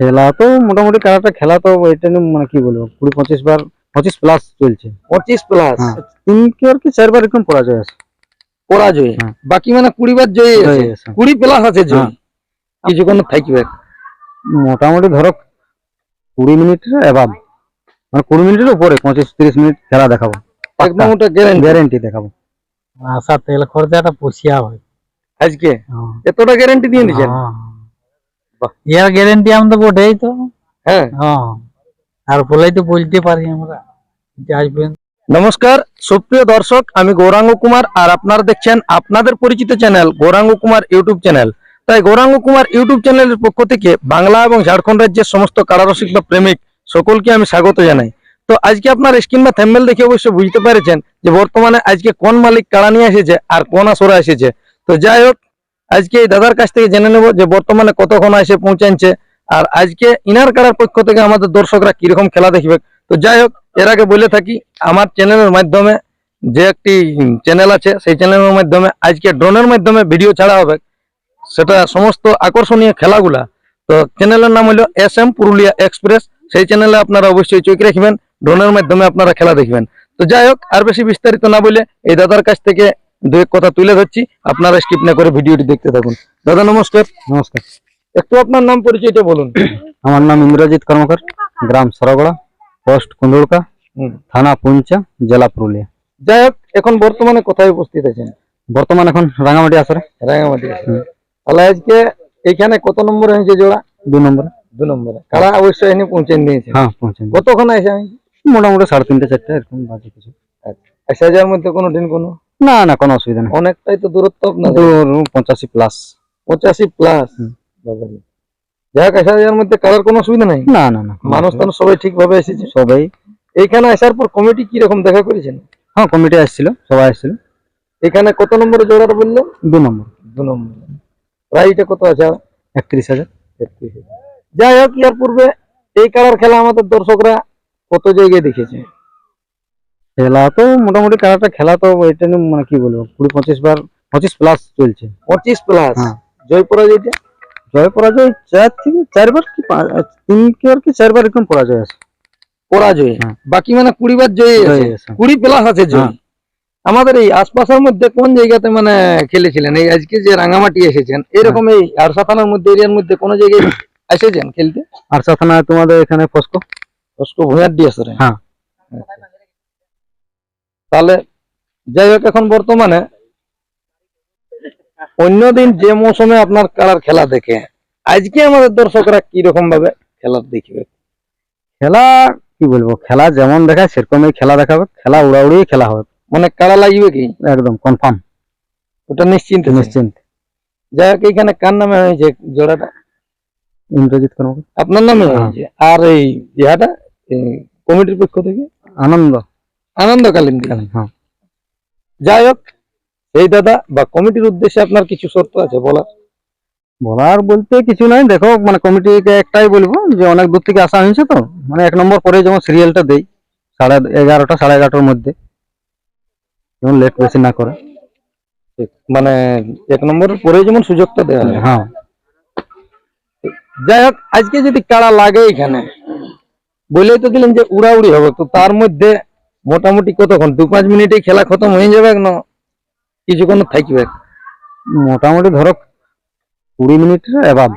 খেলা তো মোটামুটি কারাটা খেলা তো এটা নিয়ে মানে কি বলব কুড়ি পঁচিশ বার পঁচিশ প্লাস চলছে। পঁচিশ প্লাস। তিন কি আর কি চারবার এরকম পরাজয় আছে। পরাজয়? হ্যাঁ। বাকি মানে কুড়ি বার জয়ী। কুড়ি প্লাস আছে জয়ী? হ্যাঁ। কিছুক্ষণ থাকবে। মোটামুটি ধরো কুড়ি মিনিটের এবার মানে কুড়ি মিনিটের উপরে পঁচিশ তিরিশ মিনিট খেলা দেখাবো। একদম ওটা গ্যারেন্টি গ্যারেন্টি দেখাবো। আশা তেল খরচাটা পুষিয়া হয়। আজকে? হ্যাঁ। এতটা গ্যারেন্টি দিয়ে দিচ্ছেন। ইয়ার গ্যারেন্টি আমাদের বটেই তো। হ্যাঁ। হ্যাঁ। আর বলেই তো বলতে পারি আমরা। পর্যন্ত নমস্কার সুপ্রিয় দর্শক আমি গৌরাঙ্গ কুমার আর আপনারা দেখছেন আপনাদের পরিচিত channel Gouranga Kumar YouTube channel. তাই গৌরাঙ্গ কুমার ইউটিউব চ্যানেলের পক্ষ থেকে বাংলা এবং ঝাড়খণ্ড রাজ্যের সমস্ত কারারসিক বা প্রেমিক সকলকে আমি স্বাগত জানাই। তো আজকে আপনার স্ক্রিন বা থ্যাম্বেল দেখে অবশ্যই বুঝতে পেরেছেন যে বর্তমানে আজকে কোন মালিক কাড়া নিয়ে এসেছে আর কোন আসরে এসেছে। তো যাই হোক আজকে এই দাদার কাছ থেকে জেনে নেব যে বর্তমানে কতক্ষণ এসে পৌঁছাচ্ছে আর আজকে ইনার কারার পক্ষ থেকে আমাদের দর্শকরা কীরকম খেলা দেখবে। তো যাই হোক, এর আগে বলে থাকি, আমার চ্যানেলের মাধ্যমে যে একটি চ্যানেল আছে, সেই চ্যানেলের মাধ্যমে আজকে ড্রোনের মাধ্যমে ভিডিও ছাড়া হবে। সেটা সমস্ত আকর্ষণীয় খেলাগুলা। তো চ্যানেলের নাম হলো এস এম পুরুলিয়া এক্সপ্রেস। সেই চ্যানেলে আপনারা অবশ্যই চোখ রাখবেন, ড্রোনের মাধ্যমে আপনারা খেলা দেখবেন। তো যাই হোক, আর বেশি বিস্তারিত না বলে এই দাদার কাছ থেকে দু এক কথা তুলে ধরছি আপনারা স্কিপ না করে ভিডিওটি দেখতে থাকুন। দাদা নমস্কার। নমস্কার। একটু আপনার নাম পরিচয়টা বলুন। আমার নাম ইন্দ্রজিৎ কর্মকার গ্রাম সরগড়া পোস্ট কুন্দুড়কা থানা পুঞ্চা জেলা পুরুলিয়া। যাই হোক এখন বর্তমানে কোথায় উপস্থিত আছেন? বর্তমান এখন রাঙামাটি আসরে। রাঙামাটি। তাহলে আজকে এইখানে কত নম্বর হয়েছে জোড়া? দু নম্বরে। দু নম্বরে। কারা অবশ্যই এনে পৌঁছে নিয়েছে হ্যাঁ পৌঁছে কতক্ষণ আছে আমি মোটামুটি সাড়ে তিনটে চারটে এরকম বাজে কিছু। আচ্ছা। আসা যাওয়ার মধ্যে কোনো দিন কোনো না না কোনো অসুবিধা নেই। অনেকটাই তো দূরত্ব আপনাদের। দু পঁচাশি প্লাস পঁচাশি প্লাস হুম। যাই হোক আসা যাওয়ার মধ্যে কারার কোনো অসুবিধা নাই? না না না মানুষ তো সবাই ঠিকভাবে এসেছে। সবাই। এইখানে আসার পর কমিটি কি রকম দেখা করেছেন? হ্যাঁ কমিটি আসছিল সবাই আসছিল। এখানে কত নম্বরে বললেন? দু নম্বর। দু নম্বর। প্রাইসটা কত আছে? একত্রিশ হাজার। যাই হোক ইয়ার পূর্বে এই কারার খেলা আমাদের দর্শকরা কত জায়গায় দেখেছে? খেলা তো মোটামুটি কারাটা খেলা তো এটা নিয়ে মানে কি বলব কুড়ি পঁচিশ বার পঁচিশ প্লাস চলছে। পঁচিশ প্লাস হ্যাঁ। জয় পরাজয়টা জয় পরাজয় চার থেকে চারবার কি পা- তিন কি চারবার এরকম পরাজয় আছে। পরাজয়? হ্যাঁ। বাকি মানে কুড়ি বার জয়ী আছে? কুড়ি প্লাস আছে জয়? হ্যাঁ। আমাদের এই আশপাশের মধ্যে কোন জায়গাতে মানে খেলেছিলেন? এই আজকে যে রাঙামাটি এসেছেন এরকম এই আরসা থানার মধ্যে এরিয়ার মধ্যে কোন জায়গায় এসেছেন খেলতে? আর সাথে তোমাদের এখানে ফস্কো? অস্কো ভূঁয়ার ডিয়াসরে হ্যাঁ। তাহলে যাই হোক এখন বর্তমানে অন্যদিন যে মৌসুমে আপনার কারার খেলা দেখে আজকে আমাদের দর্শকরা কি রকম ভাবে খেলা দেখবে? খেলা কি বলব খেলা যেমন দেখায় সেরকমই খেলা দেখাবে খেলা উড়াউড়ি খেলা হবে। মানে কারা লাগবে কি? একদম কনফার্ম ওটা নিশ্চিন্ত নিশ্চিন্ত। যাই হোক এখানে কার নামে হয়েছে জোড়াটা? ইন্দ্রজিৎ কর্মকার। আপনার নামে হ্যাঁ। হয়েছে। আর এই ইহাটা কমিটির পক্ষ থেকে? আনন্দ। আনন্দকালীন হ্যাঁ। যাই হোক এই দাদা বা কমিটির উদ্দেশ্যে আপনার কিছু শর্ত আছে বলার? বলার বলতে কিছু নাই। দেখো মানে কমিটিকে একটাই বলব যে অনেক দূর থেকে আসা হয়েছে তো। মানে এক নম্বর পরে যেমন সিরিয়ালটা দেই সাড়ে এগারোটা সাড়ে এগারোটার মধ্যে। যেমন লেট বেশি না করে। মানে এক নম্বরের পরে যেমন সুযোগটা দেওয়া হয়। হ্যাঁ। যাই হোক আজকে যদি কাড়া লাগে এখানে বলেই তো দিলেন যে উড়াউড়ি হবে। তো তার মধ্যে মোটামুটি কতক্ষণ? দু পাঁচ মিনিটে খেলা খতম হয়ে যাবে না কিছুক্ষণ থাকবে। মোটামুটি ধরো কুড়ি মিনিটের এবার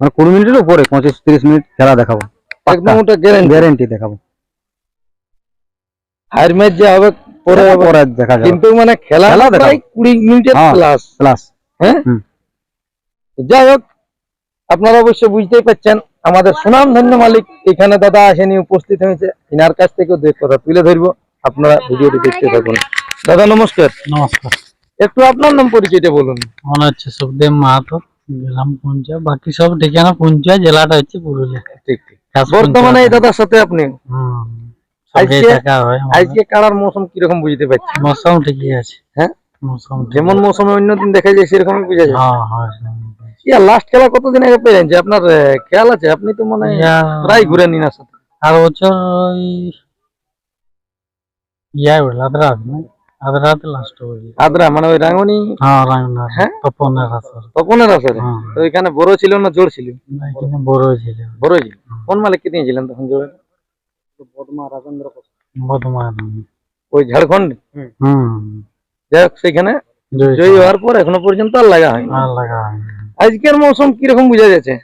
মানে কুড়ি মিনিটের উপরে পঁচিশ তিরিশ মিনিট খেলা দেখাবো। একদম ওটা গ্যারেন্টি গ্যারেন্টি দেখাবো। হায়ার ম্যাচ যে হবে পরে পরে দেখা যাবে। কিন্তু মানে খেলা খেলা। প্রায় কুড়ি মিনিটের হ্যাঁ। প্লাস ক্লাস হ্যাঁ? যাই হোক আপনারা অবশ্যই বুঝতেই পারছেন। আমাদের সুনাম ধন্য মালিক। এখানে দাদা আসেনি উপস্থিত হয়েছে। ইনার কাছ থেকেও দু কথা তুলে ধরবো। আপনারা ভিডিওটি দেখতে থাকুন। দাদা নমস্কার। নমস্কার। একটু আপনার নাম পরিচয়টা বলুন। আমার হচ্ছে সুখদেব মাহাতো গ্রাম পুঞ্চা বাকি সব ঠিকানা পুঞ্চা জেলাটা হচ্ছে পুরুলিয়া। ঠিক ঠিক। বর্তমানে এই দাদার সাথে আপনি? আজকে- মৌসুম কীরকম বুঝতে মৌসুম ঠিকই আছে। হ্যাঁ? মৌসুম যেমন। মৌসুমে অন্যদিন দেখা যায় সেরকমই বুঝা যায়। হ্যাঁ হ্যাঁ। সেরকম। ইয়া লাস্ট খেলা কতদিন আগে পেলেন? যে আপনার খেয়াল আছে? আপনি তো মনে হয় প্রায় ঘুরে নিন সাথে আর বছর ওই ইয়া আদ্রাতে লাস্ট হয়ে আদ্রা মানে ওই রাঙ্গনি? হ্যাঁ রাঙ্গনা। হ্যাঁ? তপনের আসর। তপনের আসরে? হ্যাঁ। তো এখানে বড় ছিল না জোর ছিল? এখানে বড় ছিল। বড় ছিল। কোন মালিককে দিয়েছিলেন তখন জোরে? বর্ধমান ওই ঝাড়খণ্ড? হুম। যাই হোক সেখানে জয় জয়ী হওয়ার পর এখনও পর্যন্ত আর লাগা হয়নি। আর লাগা হয়নি। আজকের মৌসুম কীরকম বোঝা যাচ্ছে?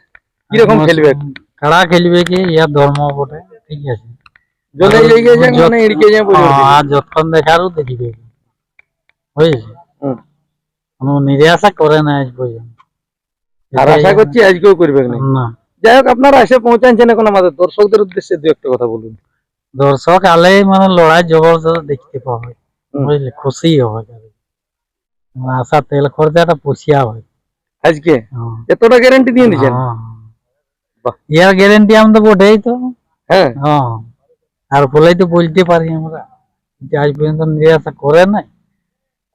কীরকম খেলবে? কারা খেলবে কি ইয়া ধর্ম বটে ঠিক আছে। জলে এগিয়ে যাক মানে এড়িয়ে যায় বুঝে হ্যাঁ, আর যতক্ষণ দেখারও দেখিবে বুঝেছি? হুম। কোনো নিরাশা করে না আজ পর্যন্ত। আর আশা করছি আজকেও করবে না। না। যাই হোক আপনারা এসে পৌঁছাচ্ছেন এখন আমাদের দর্শকদের উদ্দেশ্যে দু একটা কথা বলুন। দর্শক আলে মানে লড়াই জবরদস্ত দেখতে পাবে। বুঝলে খুশি হবে। মানে আশা তেল খরচাটা পুষিয়া হবে। আজকে? হ্যাঁ। এতটা গ্যারান্টি দিয়ে দিচ্ছেন হ্যাঁ। ইয়ার গ্যারেন্টি আমি তো বটেই তো। হ্যাঁ। হ্যাঁ। আর বলেই তো বলতে পারি আমরা। যে আজ পর্যন্ত নিরাশা করে নাই।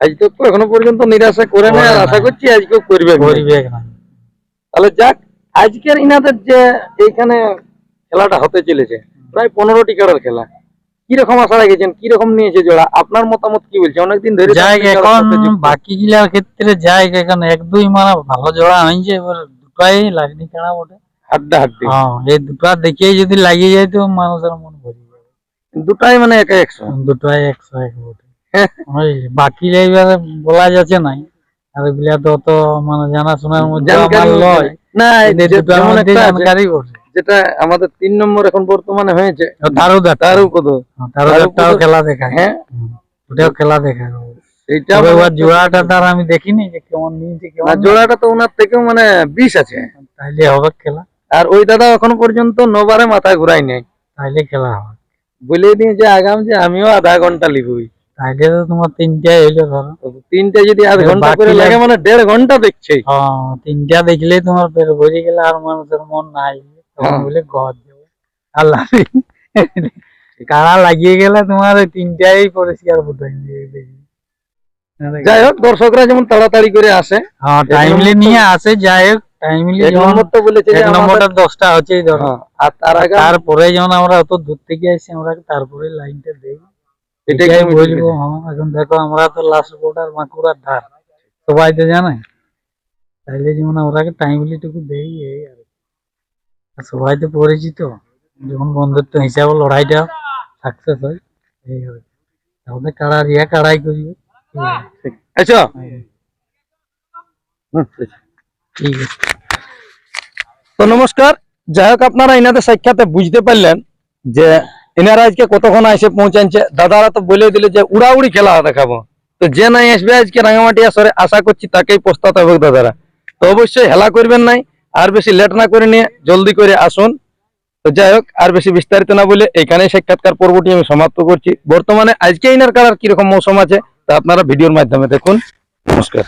আজ তো এখনও পর্যন্ত নিরাশা করে না আর আশা করছি আজকেও করবে। করিবে তাহলে যাক আজকের ইনাদের যে এইখানে খেলাটা হতে চলেছে প্রায় পনেরোটি কাড়ার খেলা। কীরকম আশা রেখেছেন? কীরকম নিয়েছে জোড়া? আপনার মতামত কি বলছে? অনেকদিন ধরে যাই এখন বাকি গিলার ক্ষেত্রে যাই এখন এক দুই মানে ভালো জোড়া হয়েছে এবার দুটাই লাগনি কেনা বটে। হাড্ডা হাড্ডি। হ্যাঁ এই দুটা দেখিয়ে যদি লাগিয়ে যায় তো মানুষের মন ভরে যাবে। দুটাই মানে একা একশো। দুটাই একশো এক বটে। বুঝলি? বাকি এবারে বলা যাচ্ছে নাই। আর এগুলা তো অত মানে জানাশোনার মধ্যে আমার লয়। না দুটার মধ্যে জানকারি বটে। যেটা আমাদের তিন নম্বর এখন বর্তমানে হয়েছে। দেখ কত পুরো- খেলা দেখায়। হ্যাঁ। ওটাও খেলা এইটা মানে ওর জোড়াটা তার আমি দেখিনি যে কেমন নিয়েছে কেমন জোড়াটা তো ওনার থেকেও মানে বিষ আছে। তাইলে হবে খেলা। আর ওই দাদা এখনও পর্যন্ত নবারে মাথা ঘুরাই নেই। তাইলে খেলা হবে বলে দিয়ে যে আগাম যে আমিও আধা ঘণ্টা লিখবই তাইলে তো তোমার তিনটাই হইল ধরো। তিনটে যদি আধ ঘণ্টা করে লাগে মানে দেড় ঘণ্টা দেখছে। হ্যাঁ তিনটা দেখলে তোমার পেট ভরে গেলে আর মানুষের মন নাই। তখন হ্যাঁ। বলে ঘর যাবে আল্লাহ কারা লাগিয়ে গেলে তোমার তিনটাই পরিষ্কার যাই হোক দর্শকরা যেমন তাড়াতাড়ি করে আসে হ্যাঁ টাইমলি নিয়ে আসে যাই হোক টাইমলি নম্বরটা বলেছে এক নম্বরটা দশটা হচ্ছেই ধরো। হ্যাঁ, আর তার আগে তারপরে যেমন আমরা অত দূর থেকে আসছি আমরা তারপরে লাইনটা দেই। এটাই বলব এখন দেখো আমরা তো লাস্ট বর্ডার মাকুড়ার ধার। সবাই তো জানে। তাইলে যেমন আমরা টাইমলি টুকু দেই এই আর সবাই তো পরিচিত যখন বন্ধুত্ব হিসাবে লড়াইটা সাকসেস হয় এই আর তাহলে কাড়া রিয়া ঠিক আছে? আচ্ছা। হ্যাঁ, ঠিক আছে। তো নমস্কার যাই হোক আপনারা এনাদের সাক্ষাতে বুঝতে পারলেন যে এনারা আজকে কতক্ষণ এসে পৌঁছাচ্ছে দাদারা তো বলে দিলে যে উড়াউড়ি খেলা দেখাবো। তো যে নাই আসবে আজকে রাঙামাটি আসরে আশা করছি তাকেই প্রস্তাব হবে দাদারা। তো অবশ্যই হেলা করবেন নাই। আর বেশি লেট না করে নিয়ে জলদি করে আসুন। তো যাই হোক, আর বেশি বিস্তারিত না বলে এখানেই সাক্ষাৎকার পর্বটি আমি সমাপ্ত করছি। বর্তমানে আজকে ইনার কালার কীরকম মৌসুম আছে তা আপনারা ভিডিওর মাধ্যমে দেখুন। নমস্কার।